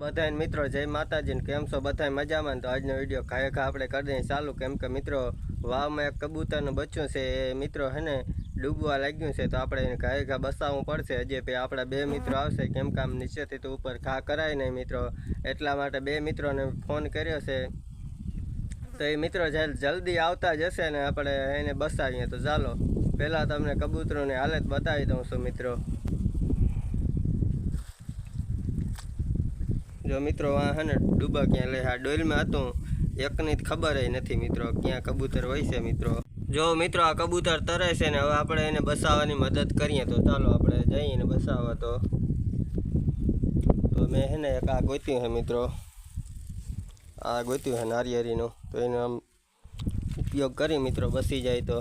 બધાને મિત્રો, જય માતાજીને કેમ છો? બધા મજામાં તો આજનો વીડિયો ખાય ખા આપણે કરી દઈએ ચાલુ. કેમ કે મિત્રો, વાવમાં એક કબૂતરનું બચ્ચું છે, એ મિત્રો હે ને ડૂબવા લાગ્યું છે, તો આપણે એને ઘાય ઘા બસાવવું પડશે. હજી પછી આપણા બે મિત્રો આવશે, કેમ કે આમ નીચેથી તો ઉપર ઘા કરાય નહીં મિત્રો. એટલા માટે બે મિત્રોને ફોન કર્યો છે. તો એ મિત્રો જલ- જલ્દી આવતા જ હશે ને આપણે એને બસાવીએ તો ચાલો. પહેલાં તમને કબૂતરોની હાલત બતાવી દઉં છું મિત્રો. જો મિત્રો, આ હે ને ડૂબા ક્યાં લે? આ ડોલમાં હતું. એકની જ ખબર નથી મિત્રો, ક્યાં કબૂતર હોય છે મિત્રો. જો મિત્રો, આ કબૂતર તરે છે ને, હવે આપણે એને બસાવવાની મદદ કરીએ તો ચાલો આપણે જઈએ ને બસાવવા તો. તો મેં હે ને એક આ ગોત્યું છે મિત્રો. આ ગોત્યું છે નારિયેરીનું તો એનો આમ ઉપયોગ કરી મિત્રો બસી જાય તો.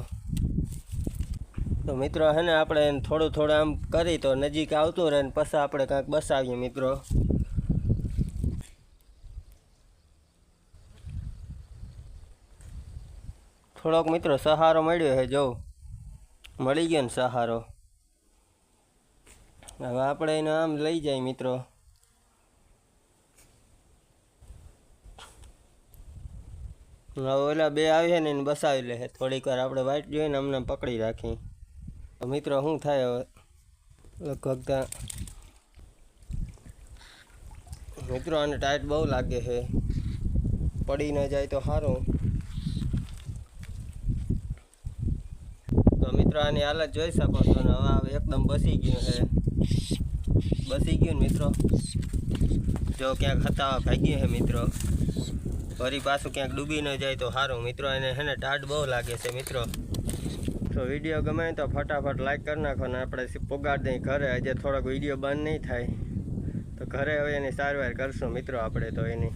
તો મિત્રો, હે ને આપણે થોડું થોડું આમ કરી તો નજીક આવતું રહે ને, પછી આપણે કાંઈક બસાવીએ મિત્રો. થોડોક મિત્રો સહારો મળ્યો છે જો મળી ગયો ને સહારો. હવે આપણે એને આમ લઈ જાય મિત્રો. હવે ઓલા બે આવી ને એને બસાવી લે થોડીક વાર આપણે વાઇટ જોઈને અમને પકડી રાખી મિત્રો શું થાય હવે? લગભગ મિત્રો આને ટાઈટ બહુ લાગે છે. પડી ન જાય તો સારું તો મિત્રો આની હાલત જોઈ શકો છો ને હવે એકદમ બસી ગયું છે. બસી ગયું ને મિત્રો. જો ક્યાંક હતા ભાગ્યું છે મિત્રો. ફરી પાછું ક્યાંક ડૂબી ન જાય તો સારું. મિત્રો, એને હેને ટાઢ બહુ લાગે છે મિત્રો. તો વીડિયો ગમે તો ફટાફટ લાઈક કરી નાખો ને આપણે પોગાડ દઈએ ઘરે. આજે થોડોક વીડિયો બંધ નહીં થાય. તો ઘરે હવે એની સારવાર કરશું મિત્રો આપણે તો એની.